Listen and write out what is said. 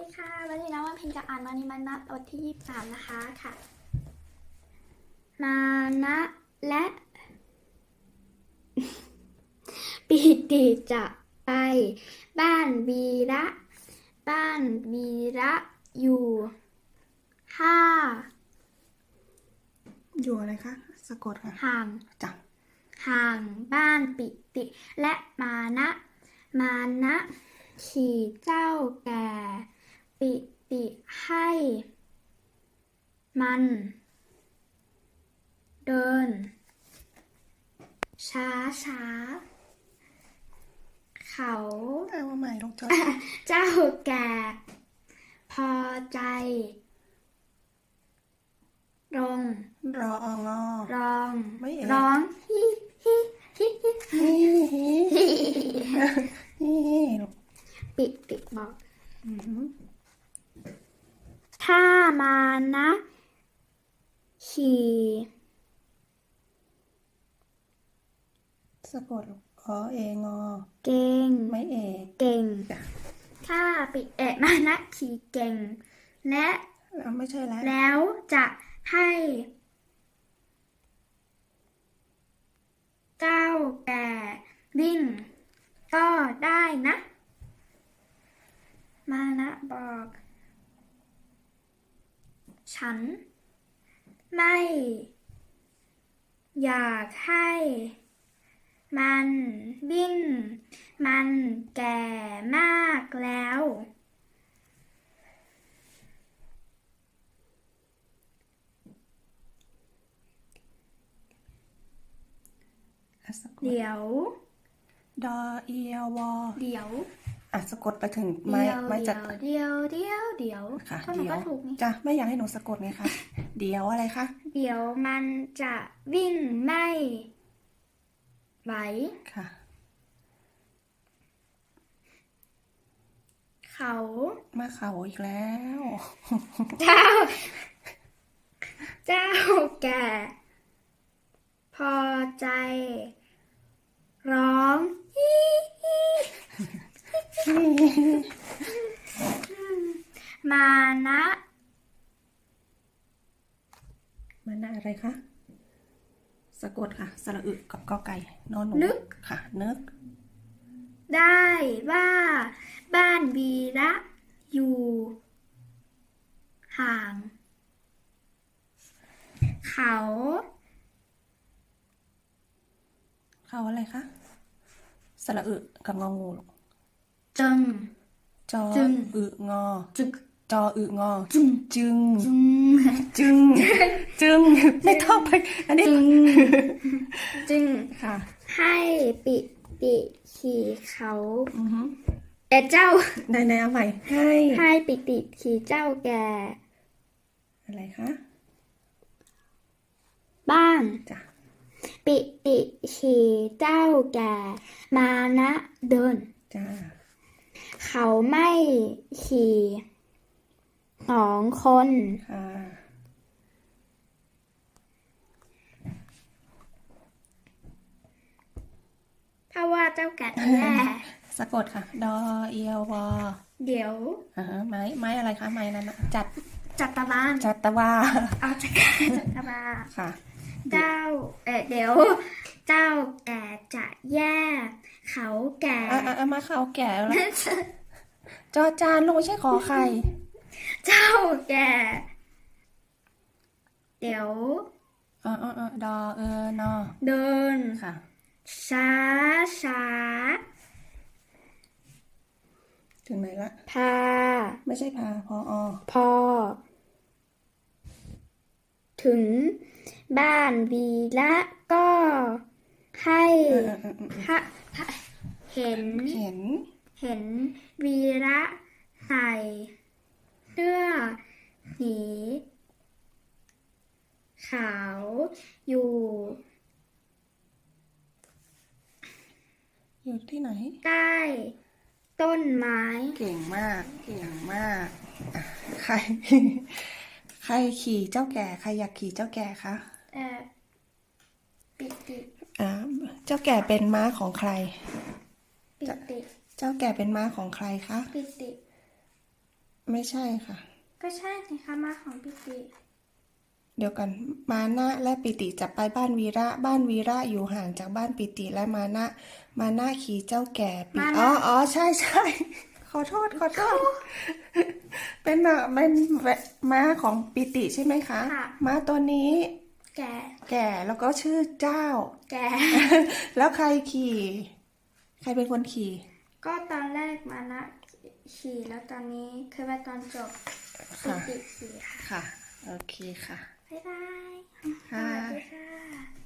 ดีค่ะวันนี้นะวันเพ็ญจะอ่านวันนี้มันนัดวันที่ยี่สิบสามนะคะค่ะ มานะและปีติจะไป บ้านวีระ บ้านวีระอยู่ห้าอยู่อะไรคะสะกดค่ะห่างจ้ะห่างบ้านปิติ และมานะ มานะขี่เจ้าแก่ ปิติให้ มัน เดิน ช้าช้าเขา เอามาใหม่ลูกจอยเจ้าแก่พอใจ ลง รอองอร้องไม่เอ่ยร้องฮิฮิฮิฮิฮิฮิฮิฮิลูกปิติบอก อือหือถ้ามานะขี่สะกดลูกขอเองอ เก่ง ไม่เอกเก่งจ้ะถ้าปิเอะมานะขี่เก่ง และเอาไม่ใช่แล้วแล้วจะให้เจ้าแก่วิ่ง ก็ได้นะ มานะบอก ฉัน ไม่ อยากให้ มันวิ่ง มันแก่มากแล้วอะสะกดเดี๋ยว ดอเอียววอเดี๋ยว อะสะกดไปถึงไม้เดี๋ยวไม้จัดเดี๋ยวเดี๋ยวเดี๋ยวค่ะถ้าหนูเดี๋ยวก็ถูกนี่จ้ะไม่อยากให้หนูสะกดไงคะเดี๋ยวอะไรคะเดี๋ยวมันจะวิ่งไม่ไหวค่ะ เขามาเข่าอีกแล้ว เจ้า เจ้าแก่พอใจ ร้องฮิฮิ มานะมันน่ะอะไรคะ สะกดค่ะ สระอึกับกอไก่ นอนหนูนึก ค่ะ นึก ได้ว่า บ้านวีระอยู่ ห่าง เขา เขาอะไรคะ สระอึกับงองูลูก จึงจอจึงอึงอจึกจออึงอจึงจึงจึงจึงจึงไม่ต้องไป อันนี้จึงจึงค่ะ ให้ปิติขี่เขาอือฮึเอเจ้าในในเอาใหม่ให้ให้ปิติขี่เจ้าแก่อะไรคะบ้านจ้ะปิติขี่เจ้าแก่มานะเดินจ้า เขาไม่ขี่สองคนค่ะถ้าว่าเจ้าแก่แน่สะกดค่ะ ดอเอียววอเดี๋ยวอ่าฮะไม้ไม้อะไรคะไม้นั้นน่ะจัดจัตวานจัตวาเอาจักรจัตวาค่ะเจ้าเออเดี๋ยว เจ้าแก่จะแย่เขาแก่อะอะอะมาเขาแก่แล้วจอจานลูกไม่ใช่ขอไข่เจ้าแก่ เดี๋ยวอ่าอ่าอ่าดอเออนอเดินค่ะช้าช้าถึงไหนละพา ไม่ใช่พาพออพอ ถึงบ้านวีละก็ ให้เออเออเออเออฮะฮะเห็นเข็น เห็นวีระใส่เสื้อสีขาวอยู่ อยู่ที่ไหนใต้ต้นไม้ เก่งมาก เก่งมากอะใคร ใครขี่เจ้าแก่ ใครอยากขี่เจ้าแก่คะ เออปิติอ่าเจ้าแก่เป็นม้าของใคร ปิติ เจ้าแก่เป็นม้าของใครคะ ปิติ ไม่ใช่ค่ะ ก็ใช่สิคะม้าของปิติ เดี๋ยวกันมานะและปิติจะไปบ้านวีระ บ้านวีระอยู่ห่างจากบ้านปิติและมานะ มานะขี่เจ้าแก่ปิมานะ อ๋ออ๋อใช่ใช่ขอโทษขอโทษ เป็นอะเป็นม้าของปิติใช่ไหมคะ ค่ะ ม้าตัวนี้ แก่ แก่แล้วก็ชื่อเจ้า แก่ แล้วใครขี่ ใครเป็นคนขี่ ก็ตอนแรกมานะขี่แล้วตอนนี้คือว่าตอนจบปิค่ะ ติขี่ค่ะ ค่ะ โอเคค่ะ บ๊ายบายค่ะสวัสดีค่ะ